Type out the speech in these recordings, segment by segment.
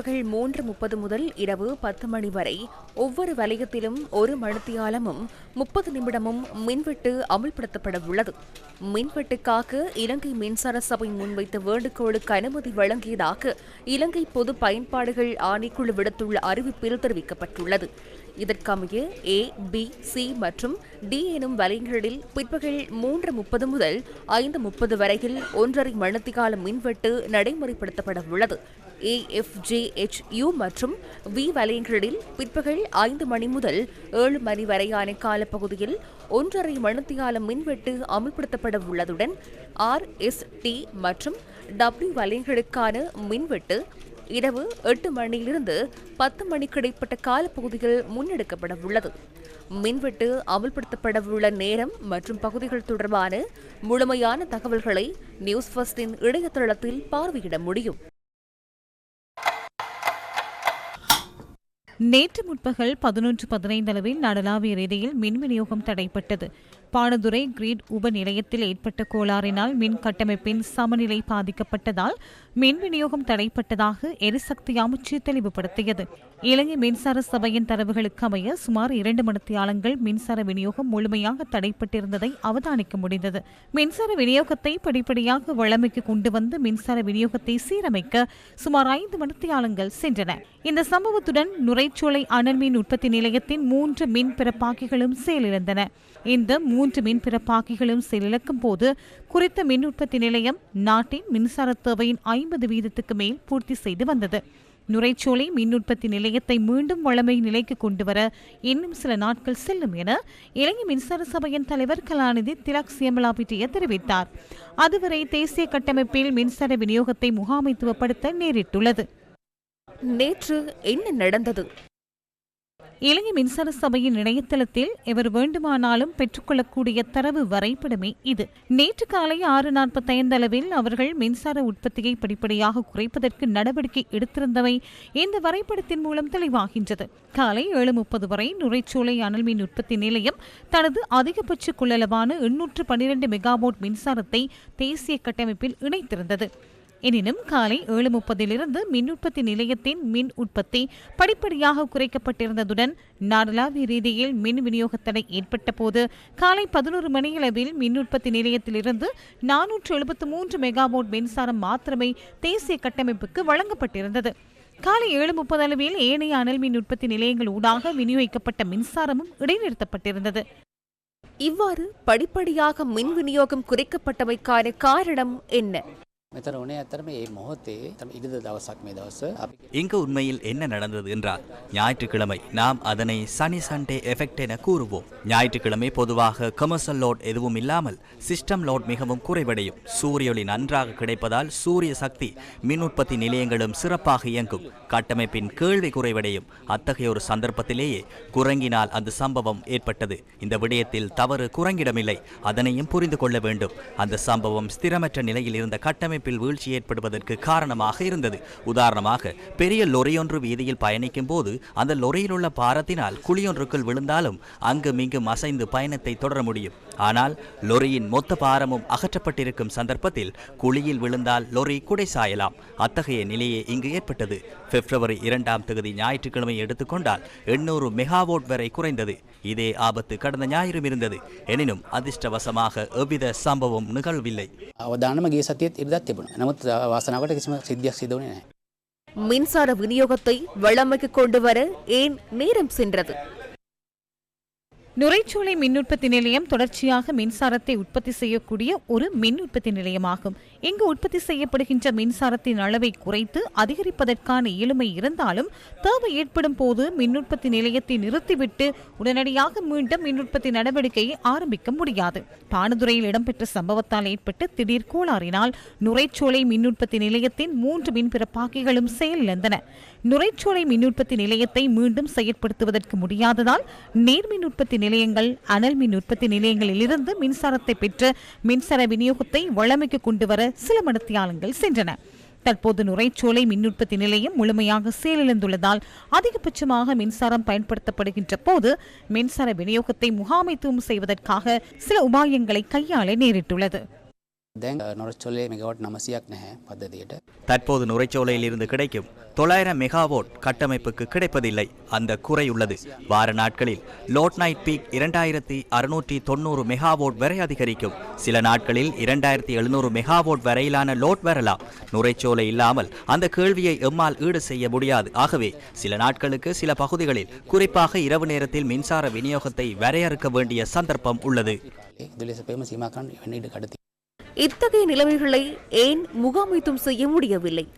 பிற்பகல் மூன்று முப்பது முதல் இரவு பத்து மணி வரை ஒவ்வொரு வலயத்திலும் ஒரு மணித்தியாலமும் முப்பது நிமிடமும் மின்வெட்டு அமுல்படுத்தப்பட உள்ளது. மின்வெட்டுக்காக இலங்கை மின்சார சபை முன்வைத்த வேண்டுகோளுக்கு அனுமதி வழங்கியதாக இலங்கை பொது பயன்பாடுகள் ஆணைக்குழு விடுத்துள்ள அறிவிப்பில் தெரிவிக்கப்பட்டுள்ளது. இதற்கமைய ஏ பி சி மற்றும் டி எனும் வலயங்களில் பிற்பகல் மூன்று முப்பது முதல் ஐந்து முப்பது வரையில் ஒன்றரை மணித்திகால மின்வெட்டு நடைமுறைப்படுத்தப்பட உள்ளது. ஏ எஃப் எச் மற்றும் வி வலயங்களில் பிற்பகல் ஐந்து மணி முதல் ஏழு மணி வரையான காலப்பகுதியில் ஒன்றரை மணித்தியால மின்வெட்டு அமல்படுத்தப்பட உள்ளதுடன் ஆர் எஸ் டி மற்றும் டபிள்யூ வலயங்களுக்கான மின்வெட்டு இரவு எட்டு மணியிலிருந்து பத்து மணிக்கு இடைப்பட்ட காலப்பகுதியில் முன்னெடுக்கப்பட உள்ளது மின்வெட்டு அமல்படுத்தப்படவுள்ள நேரம் மற்றும் பகுதிகள் தொடர்பான முழுமையான தகவல்களை நியூஸ் ஃபர்ஸ்டின் இணையதளத்தில் பார்வையிட முடியும். நேற்று முற்பகல் பதினொன்று பதினைந்து அளவில் நாடளாவிய ரீதியில் மின் விநியோகம் தடைப்பட்டது. பாடதுரை கிரீட் உப நிலையத்தில் ஏற்பட்ட கோளாறினால் மின் கட்டமைப்பின் சமநிலை பாதிக்கப்பட்டதால் மின் விநியோகம் தடைப்பட்டதாக எரிசக்தி அமைச்சு தெளிவுபடுத்தியது. இலங்கை மின்சார சபையின் தரவுகளுக்கு அமைய சுமார் இரண்டு மணித்தியாலங்கள் மின்சார விநியோகம் முழுமையாக தடைப்பட்டிருந்ததை அவதானிக்க முடிந்தது. மின்சார விநியோகத்தை படிப்படியாக வழமைக்கு கொண்டு வந்து மின்சார விநியோகத்தை சீரமைக்க சுமார் ஐந்து மணித்தியாலங்கள் சென்றன. இந்த சம்பவத்துடன் நுரைச்சோலை அனல் மின் உற்பத்தி நிலையத்தின் மூன்று மின் பிறப்பாக்கிகளும் செயலிழந்தன. இந்த மூன்று மின் பிறப்பாக்கிகளும் செயலிழக்கும் போது குறித்த மின் உற்பத்தி நிலையம் நாட்டின் மின்சார தேவையின் ஐம்பது வீதத்துக்கு மேல் பூர்த்தி செய்து வந்தது. நுரைச்சோலை மின் உற்பத்தி நிலையத்தை மீண்டும் வளமை நிலைக்கு கொண்டு வர இன்னும் சில நாட்கள் செல்லும் என இலங்கை மின்சார சபையின் தலைவர் கலாநிதி திலக் சியமலாபிட்டிய தெரிவித்தார். அதுவரை தேசிய கட்டமைப்பில் மின்சார விநியோகத்தை முகாமைத்துவப்படுத்த நேரிட்டுள்ளது. நேற்று என்ன நடந்தது? இலங்கை மின்சார சபையின் இணையதளத்தில் எவர் வேண்டுமானாலும் பெற்றுக்கொள்ளக்கூடிய தரவு வரைபடமே இது. நேற்று காலை ஆறு நாற்பத்தைந்து அளவில் அவர்கள் மின்சார உற்பத்தியை படிப்படியாக குறைப்பதற்கு நடவடிக்கை எடுத்திருந்தவை இந்த வரைபடத்தின் மூலம் தெளிவாகின்றது. காலை ஏழு முப்பது வரை நுரைச்சோலை அனல் மின் உற்பத்தி நிலையம் தனது அதிகபட்ச கொள்ளளவான எண்ணூற்று பன்னிரண்டு மெகாவோட் மின்சாரத்தை தேசிய கட்டமைப்பில் இணைத்திருந்தது. எனினும் காலை ஏழு முப்பதிலிருந்து மின் உற்பத்தி நிலையத்தின் மின் உற்பத்தி படிப்படியாக குறைக்கப்பட்டிருந்ததுடன் நாடளாவிய ரீதியில் மின் விநியோக தடை ஏற்பட்ட போது காலை பதினோரு மணியளவில் மின் உற்பத்தி நிலையத்திலிருந்து நானூற்று எழுபத்து மூன்று மெகாவோட் மின்சாரம் மாத்திரமே தேசிய கட்டமைப்புக்கு வழங்கப்பட்டிருந்தது. காலை ஏழு முப்பது அளவில் ஏனைய அனல் மின் உற்பத்தி நிலையங்கள் ஊடாக விநியோகிக்கப்பட்ட மின்சாரமும் இடைநிறுத்தப்பட்டிருந்தது. இவ்வாறு படிப்படியாக மின் விநியோகம் குறைக்கப்பட்டமைக்கான காரணம் என்ன? මෙතන ඕනේ ඇතරම ඒ මොහොතේ තම ඉරිද දවසක් මේ දවස අපි இங்கு உண்மையில் என்ன நடந்தது என்றால் ஞாயிற்றுக்கிழமை நாம் அதனை சனி சண்டே எஃபெக்ட் என கூறுவோம் ஞாயிற்றுக்கிழமை பொதுவாக கமர்ஷியல் லோட் எதுவும் இல்லாமல் சிஸ்டம் லோட் மிகவும் குறைவடையும் சூரிய ஒளி நன்றாக கிடைப்பதால் சூரிய சக்தி மின் உற்பத்தி நிலையங்களும் சிறப்பாக இயங்கும் கட்டமைப்பின் கேள்வி குறைவடையும் அத்தகைய ஒரு சந்தர்ப்பத்திலேயே குரங்கினால் அந்த சம்பவம் ஏற்பட்டது இந்த விடயத்தில் தவறு குரங்கிடமில்லை அதனையும் புரிந்து கொள்ள வேண்டும் அந்த சம்பவம் ஸ்திரமற்ற நிலையில் இருந்த கட்டமைப்பில் வீழ்ச்சி ஏற்படுவதற்கு காரணமாக இருந்தது. உதாரணமாக பெரிய லொரியொன்று வீதியில் பயணிக்கும் போது அந்த லொரியில் உள்ள பாரத்தினால் குழியொன்றுக்குள் விழுந்தாலும் அங்கும் இங்கும் அசைந்து பயணத்தை தொடர முடியும். ஆனால் லொரியின் மொத்த பாரமும் அகற்றப்பட்டிருக்கும் சந்தர்ப்பத்தில் குழியில் விழுந்தால் லொரி குடை அத்தகைய நிலையே இங்கு ஏற்பட்டது. பிப்ரவரி இரண்டாம் தேதி ஞாயிற்றுக்கிழமை எடுத்துக்கொண்டால் எண்ணூறு மெகாவோட் வரை குறைந்தது. இதே ஆபத்து கடந்த ஞாயிறும் இருந்தது. எனினும் அதிர்ஷ்டவசமாக எவ்வித சம்பவம் நிகழ்வில்லை. அவதானம சத்தியத் තිබුණ නමුත් වාසනාවට කිසිම සිද්ධියක් සිදුවනේ නැහැ. மின்சார விநியோகத்தை வளமைக்கு கொண்டு வர ஏன் நேரம் சென்றது நுரைச்சோலை மின் உற்பத்தி நிலையம் தொடர்ச்சியாக மின்சாரத்தை உற்பத்தி செய்யக்கூடிய ஒரு மின் உற்பத்தி நிலையமாகும். இங்கு உற்பத்தி செய்யப்படுகின்ற மின்சாரத்தின் அளவை குறைத்து அதிகரிப்பதற்கான இயலுமை இருந்தாலும் தேவை ஏற்படும் போது மின் உற்பத்தி நிலையத்தை நிறுத்திவிட்டு உடனடியாக மீண்டும் மின் உற்பத்தி நடவடிக்கையை ஆரம்பிக்க முடியாது. பானதுறையில் இடம்பெற்ற சம்பவத்தால் ஏற்பட்டு திடீர் கோளாறினால் நுரைச்சோலை மின் உற்பத்தி நிலையத்தின் மூன்று மின் பிறப்பாக்கிகளும் செயலிழந்தன. நுரைச்சோலை மின் உற்பத்தி நிலையத்தை மீண்டும் செயற்படுத்துவதற்கு முடியாததால் நேர்மின் உற்பத்தி நிலையங்கள் அனல் மின் உற்பத்தி நிலையங்களிலிருந்து மின்சாரத்தை பெற்று மின்சார விநியோகத்தை வளமைக்கு கொண்டு வர சில மடத்தியாலங்கள் சென்றன. தற்போது நுரைச்சோலை மின் உற்பத்தி நிலையம் முழுமையாக செயலிழந்துள்ளதால் அதிகபட்சமாக மின்சாரம் பயன்படுத்தப்படுகின்ற போது மின்சார விநியோகத்தை முகாமைத்துவம் செய்வதற்காக சில உபாயங்களை கையாள நேரிட்டுள்ளது. දැන් නොරච්චොලේ මෙගවට නමසියක් නැහැ පද්ධතියට தற்போது நுரைச்சோலையில் இருந்து கிடைக்கும் தொள்ளாயிரம் மெகாவோட் கட்டமைப்புக்கு கிடைப்பதில்லை அந்த குறை உள்ளது வார நாட்களில் லோட் நைட் பீக் இரண்டாயிரத்தி அறுநூற்றி தொண்ணூறு மெகாவோட் வரை அதிகரிக்கும் சில நாட்களில் இரண்டாயிரத்தி எழுநூறு மெகாவோட் வரையிலான லோட் வரலாம் நுரைச்சோலை இல்லாமல் அந்த கேள்வியை எம்மால் ஈடு செய்ய முடியாது ஆகவே சில நாட்களுக்கு சில பகுதிகளில் குறிப்பாக இரவு நேரத்தில் மின்சார விநியோகத்தை வரையறுக்க வேண்டிய சந்தர்ப்பம் உள்ளது இத்தகைய நிலைமைகளை ஏன் முகாமைத்தும் செய்ய முடியவில்லை?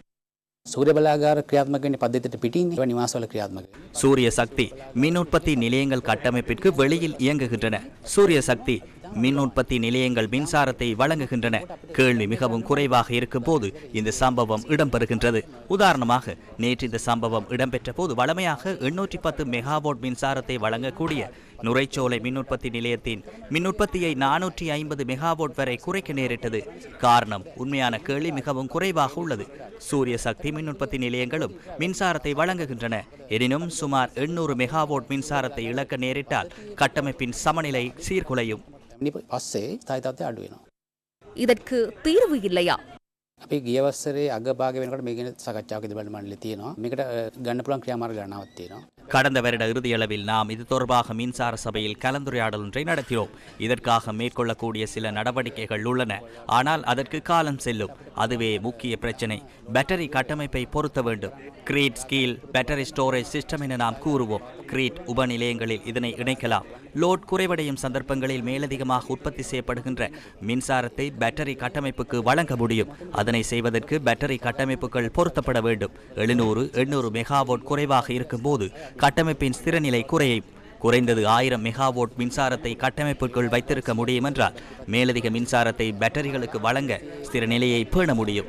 ಸೂರ್ಯ ಬಲಾಗಾರ ಕ್ರಿಯಾತ್ಮಕ ಪದ್ಧತಿ ಪಿಟಿಯಿಂದ ನಿವಾಸವಲ ಕ್ರಿಯಾತ್ಮಕ சூரிய சக்தி மின் உற்பத்தி நிலையங்கள் கட்டமைப்பிற்கு வெளியில் இயங்குகின்றன. சூரிய சக்தி மின் உற்பத்தி நிலையங்கள் மின்சாரத்தை வழங்குகின்றன. கேள்வி மிகவும் குறைவாக இருக்கும் போது இந்த சம்பவம் இடம்பெறுகின்றது. உதாரணமாக நேற்று இந்த சம்பவம் இடம்பெற்ற போது வழமையாக எண்ணூற்றி பத்து மெகாவோட் மின்சாரத்தை வழங்கக்கூடிய நுரைச்சோலை மின் உற்பத்தி நிலையத்தின் மின் உற்பத்தியை நானூற்றி ஐம்பது மெகாவோட் வரை குறைக்க நேரிட்டது. காரணம் உண்மையான கேள்வி மிகவும் குறைவாக உள்ளது. சூரிய சக்தி மின் உற்பத்தி நிலையங்களும் மின்சாரத்தை வழங்குகின்றன. எனினும் சுமார் எண்ணூறு மெகாவோட் மின்சாரத்தை இழக்க நேரிட்டால் கட்டமைப்பின் சமநிலை சீர்குலையும். පස්සේ ස්ථායිතත්වය අඩුවෙනවා. இதற்கு தீர்வு இல்லையா අපි ගියවස්සරේ අගභාග වෙනකට මේගෙන සකච්ඡාවක දෙබල මණ්ඩල තියෙනවා මේකට ගන්න පුළන් ක්‍රියාමාර්ග ගණනාවක් තියෙනවා. கடந்த வருட இறுதியளவில் நாம் இது தொடர்பாக மின்சார சபையில் கலந்துரையாடல் ஒன்றை நடத்தினோம் இதற்காக மேற்கொள்ளக்கூடிய சில நடவடிக்கைகள் உள்ளன ஆனால் அதற்கு காலம் செல்லும் அதுவே முக்கிய பிரச்சனை பேட்டரி கட்டமைப்பை பொருத்த வேண்டும் grid scale battery storage system என நாம் கூறுவோம் கிரீட் உபநிலையங்களில் இதனை இணைக்கலாம் லோட் குறைவடையும் சந்தர்ப்பங்களில் மேலதிகமாக உற்பத்தி செய்யப்படுகின்ற மின்சாரத்தை பேட்டரி கட்டமைப்புக்கு வழங்க முடியும். அதனை செய்வதற்கு பேட்டரி கட்டமைப்புகள் பொருத்தப்பட வேண்டும். எழுநூறு எண்ணூறு மெகாவோட் குறைவாக இருக்கும்போது கட்டமைப்பின் ஸ்திரநிலை குறையும். குறைந்தது ஆயிரம் மெகாவோட் மின்சாரத்தை கட்டமைப்புக்குள் வைத்திருக்க முடியும் என்றால் மேலதிக மின்சாரத்தை பேட்டரிகளுக்கு வழங்க ஸ்திர நிலையை பேண முடியும்.